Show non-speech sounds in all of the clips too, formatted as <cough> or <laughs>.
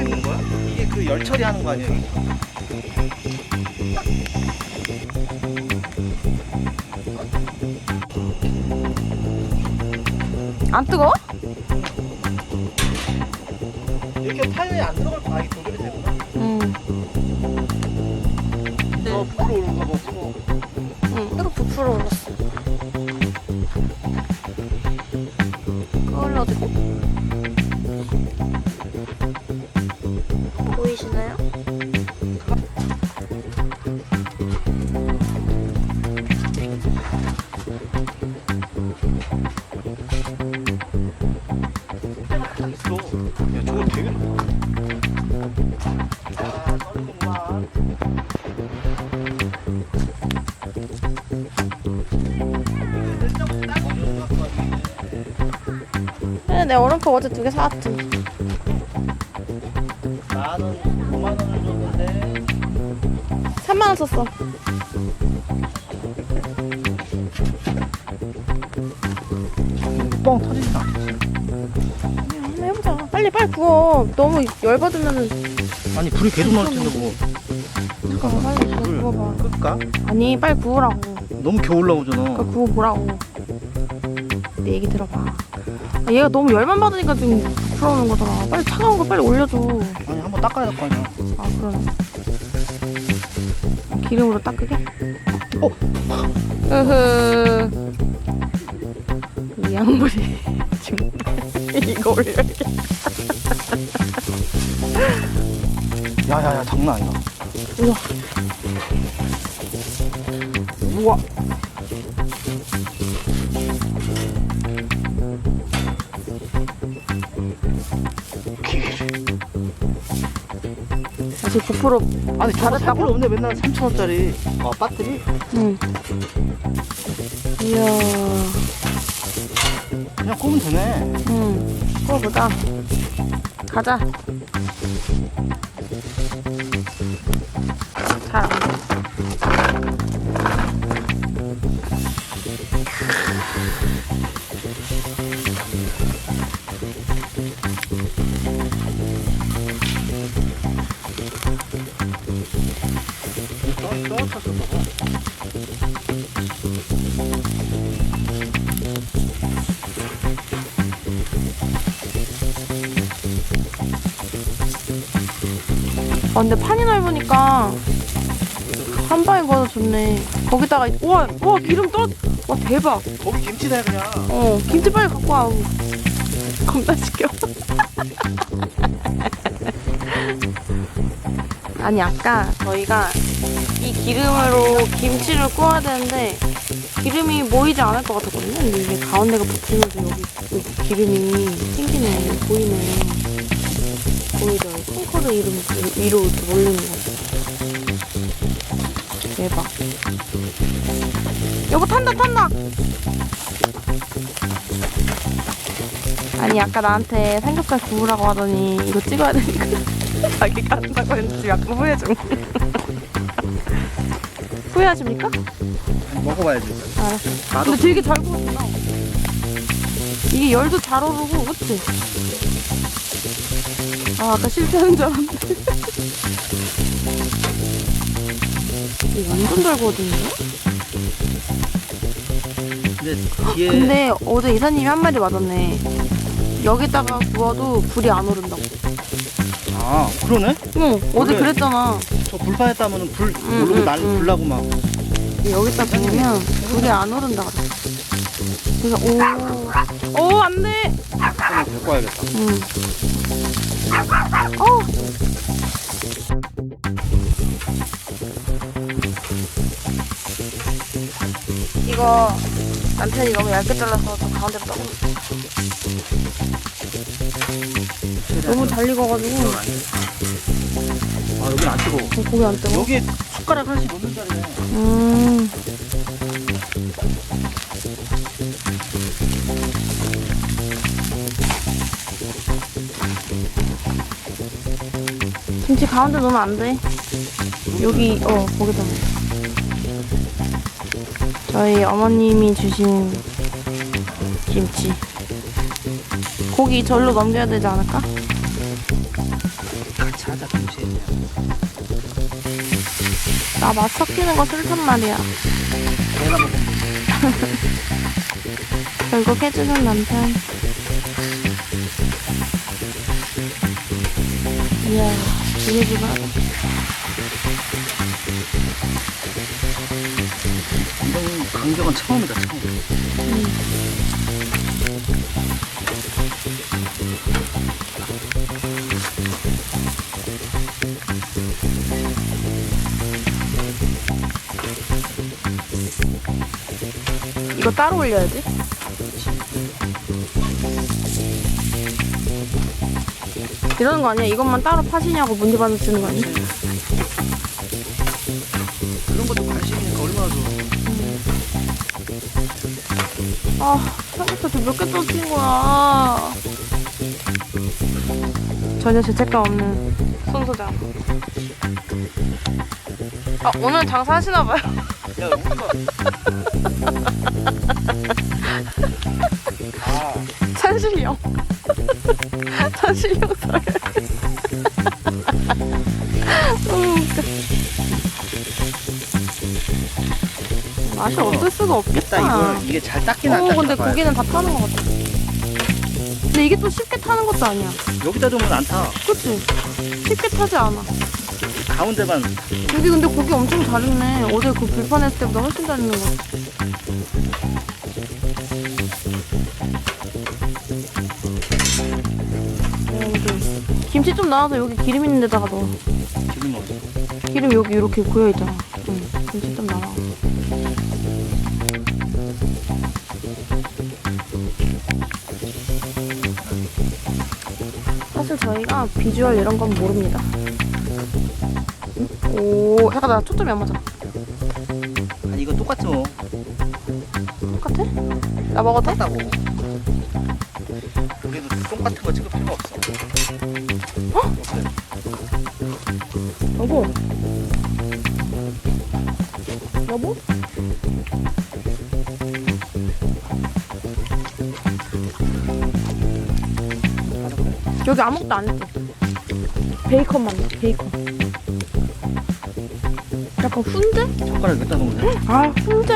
있는 거야? 이게 그 열 처리 하는 거 아니야? 이 안 뜨거워? 이렇게 타이어에 안 들어갈 거 아니 조절이 되구나. 응. 어, 불 오른가 봐. 뜨거워. 응. 이거 부풀어 올랐어. 끌어지고. 내 얼음컵 어제 두 개 사왔지. 만원, 5만 원을 줬는데 3만 원 썼어. 뻥 않아. 한번 해보자. 빨리 빨리 구워. 너무 열받으면은 아니 불이 계속 나올 텐데 뭐. 잠깐만 빨리 구워, 불 구워봐. 끌까? 아니 빨리 구우라고. 너무 겨울 나오잖아. 그러니까 구워 보라고. 내 얘기 들어봐. 아, 얘가 너무 열만 받으니까 지금 부풀어오는 거잖아. 빨리 차가운 거 빨리 올려줘. 아니 한번 닦아야 될 거 아니야. 아 그러네. 기름으로 닦으게? 어? 으흐. 이 양물이 <laughs> 지금 이거 올려야겠다. 야야야 장난 아니다. 우와. 우와. 아직 9% 아니 저거 잘했다고? 살 필요 없네 맨날 3천 원짜리. 아 배터리? 응. 이야. 그냥 꼽으면 되네. 응. 구워보자. 가자. 잘 안 돼. 아, 근데 판이 넓으니까 한 방에 구워도 좋네. 거기다가 우와, 우와 기름 떨어. 와 대박. 거기 김치네 그냥. 어 김치 빨리 갖고 와. <laughs> 겁나 시켜. <laughs> 아니 아까 저희가 이 기름으로 김치를 구워야 되는데 기름이 모이지 않을 것 같았거든요. 근데 이게 가운데가 붙으면서 여기, 여기 기름이 튕기네, 보이네. 보이죠? 콩커드 이름 위로 이렇게 몰리는 거. 대박. 여보 탄다 탄다. 아니 아까 나한테 삼겹살 구우라고 하더니 이거 찍어야 되니까 자기가 한다고 했는지 약간 후회 중. <laughs> 후회하십니까? 먹어봐야지. 알았어. 나도 근데 되게 잘 구웠구나. 이게 열도 잘 오르고, 그치? 아, 아까 실패하는 줄 알았는데. <laughs> 이거 완전 잘 구워졌네? 근데 뒤에 근데 어제 이사님이 한 마디 맞았네. 여기다가 구워도 불이 안 오른다고. 아 그러네? 응, 어제 그래. 그랬잖아. 저 따면은 불 응, 모르고 응, 날 응. 불나고 막. 여기다 구우면 불이 안 오른다. 그래서, 오, 오, 안 돼! 한번 데리고 와야겠다. 응. 어. 이거 남편이 너무 얇게 잘라서 저 가운데로 떠 너무 잘 익어가지고 아 여긴 안 뜨거워. 어, 고기 안 뜨거. 여기 숟가락 하나씩 넣는 자리네. 음. 김치 가운데 넣으면 안 돼. 여기 어 거기다. 저희 어머님이 주신 김치. 고기 절로 넘겨야 되지 않을까? 같이 하자 김치. 나맛 섞이는 거 싫단 말이야. 내가 <laughs> 결국 해주는 남편. 이야, 지내지마. 이런 강정은 처음이다 처음. 이거 따로 올려야지. 이러는 거 아니야? 이것만 따로 파시냐고 문제 받아 쓰는 거 아니야? 그런 것도 관심 있으니까 얼마나 좋아. 아, 삼겹살 몇개 떠진 거야. 전혀 죄책감 없는 손 소장. 아, 오늘 장사하시나 봐요. 야. 아 설. 너무 웃겨. 맛이 없을 수가 없겠다. 딱 이걸 이게 잘 닦긴 안 어, 닦나 근데 봐요. 고기는 다 타는 것 같아. 근데 이게 또 쉽게 타는 것도 아니야. 여기다 두면 안 타. 그치? 쉽게 타지 않아. 가운데만 여기 근데 고기 엄청 잘 익네. 어제 그 불판했을 때보다 훨씬 잘 익는 것 같아. 어, 김치 좀 나와서 여기 기름 있는 데다가 넣어. 기름 없어. 기름 여기 이렇게 고여 있잖아. 응, 김치 좀 나와. 사실 저희가 비주얼 이런 건 모릅니다. 응? 오, 잠깐 나 초점이 안 맞아. 아 이거 똑같지 뭐. 똑같아? 나 먹어도 돼? 똑같다고. 여기도 똥 같은 거 찍을 필요 없어. 어? 없어요. 여보. 여보? 여기 아무것도 안 했어. 베이컨만 넣어, 베이컨. 약간 훈제? 젓가락 여기다 놓으면 돼. 아, 훈제.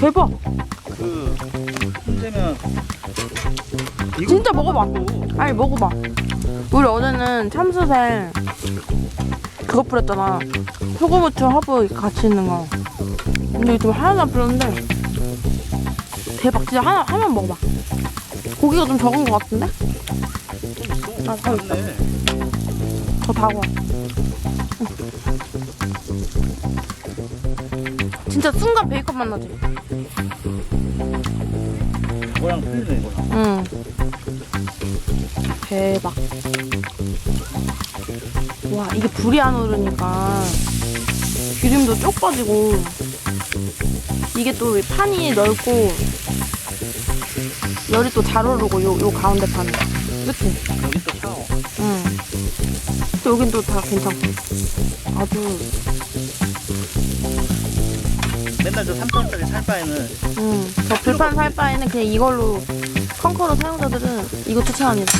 대박. 그 문제면 이거 진짜 먹어봐. 아니, 먹어봐. 우리 어제는 참숯에 그거 뿌렸잖아. 소금, 후추, 허브 같이 있는 거. 근데 하나도 안 뿌렸는데. 대박. 진짜 하나, 하나만 먹어봐. 고기가 좀 적은 것 같은데? 아, 더 있다. 더 다고. 진짜 순간 베이컨 맛 나지? 이거랑 틀리네 이거랑. 응. 대박. 와, 이게 불이 안 오르니까 기름도 쪽 빠지고 이게 또 판이 넓고 열이 또 잘 오르고 요, 요 가운데 판이. 그치? 여기 또 샤워. 응. 또 여긴 또 다 괜찮고. 아주, 맨날 저 3천원짜리 살 바에는 응. 저 불판 살 바에는 그냥 이걸로 컨커러 사용자들은 이거 추천합니다.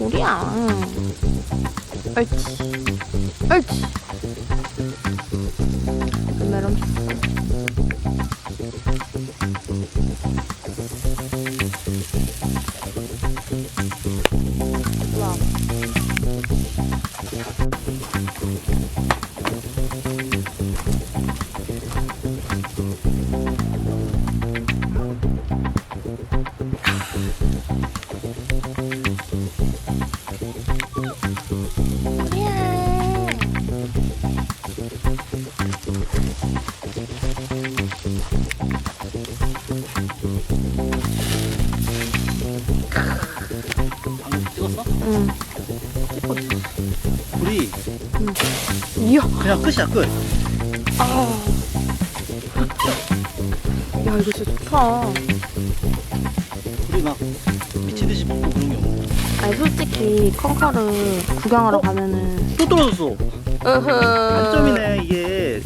우리야. 옳지. 옳지. 메론. 찍었어? 응. 우리 이야, 그냥 끝이야 끝. 아. 야, 이거 진짜 좋다. 우리 막 미친 듯이 먹고 그런 게 없어. 아니, 솔직히 컹커를 구경하러 어? 가면은. 또 떨어졌어. 단점이네 이게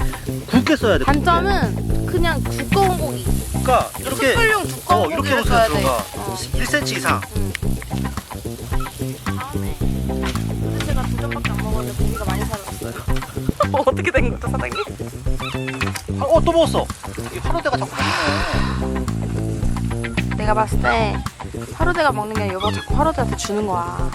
굵게 써야 돼. 단점은 그냥 두꺼운 고기. 그러니까 이렇게 숯불용 두꺼운 어, 고기를 해서 써야 돼. 어. 1cm 이상. 응. 거죠 사장님? 아, 어또 먹었어. 이 화로대가 자꾸. 내가 봤을 때 하루대가 먹는 게 아니라 여보가 자꾸 하루대한테 주는 거야.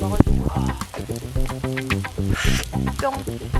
먹을 뿅.